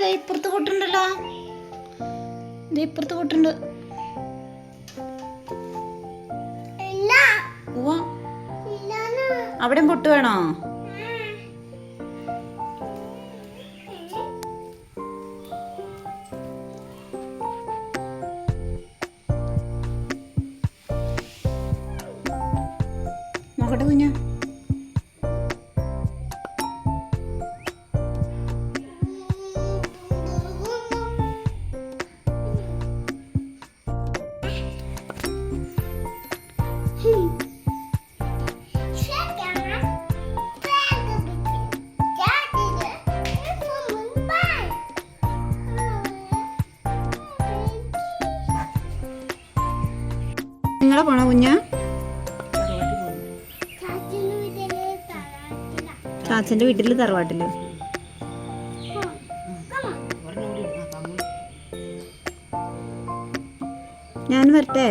ദേ ഇപ്പുറത്ത് കൂട്ടുണ്ടല്ലോ. ദേ ഇപ്പുറത്ത് കൂട്ടുണ്ട്. അവിടെ പൊട്ട് വേണോ? നോക്കട്ടെ കുഞ്ഞ. നിങ്ങളെ പോണോ കുഞ്ഞ? ചാച്ചന്റെ വീട്ടിൽ തറവാട്ടിൽ. ഞാൻ വരട്ടെ.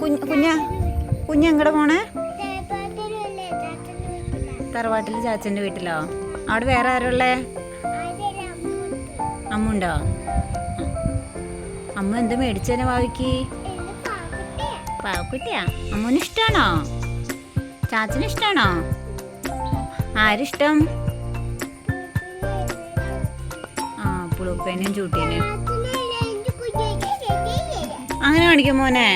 കുഞ്ഞ കുഞ്ഞ എങ്ങടെ പോണേ? തറവാട്ടിൽ ചാച്ചന്റെ വീട്ടിലോ? അവിടെ വേറെ ആരുള്ളേ? അമ്മ ഉണ്ടോ അമ്മ എന്ത് മേടിച്ചേനെ ഭാവിക്ക് പാവക്കുട്ടിയാ? അമ്മൂന് ഇഷ്ടാണോ ചാച്ചന് ഇഷ്ടാണോ ആരിഷ്ടം? ആ പുളുപ്പേനും ചൂട്ടീനും അങ്ങനെ കാണിക്കും മോനെ.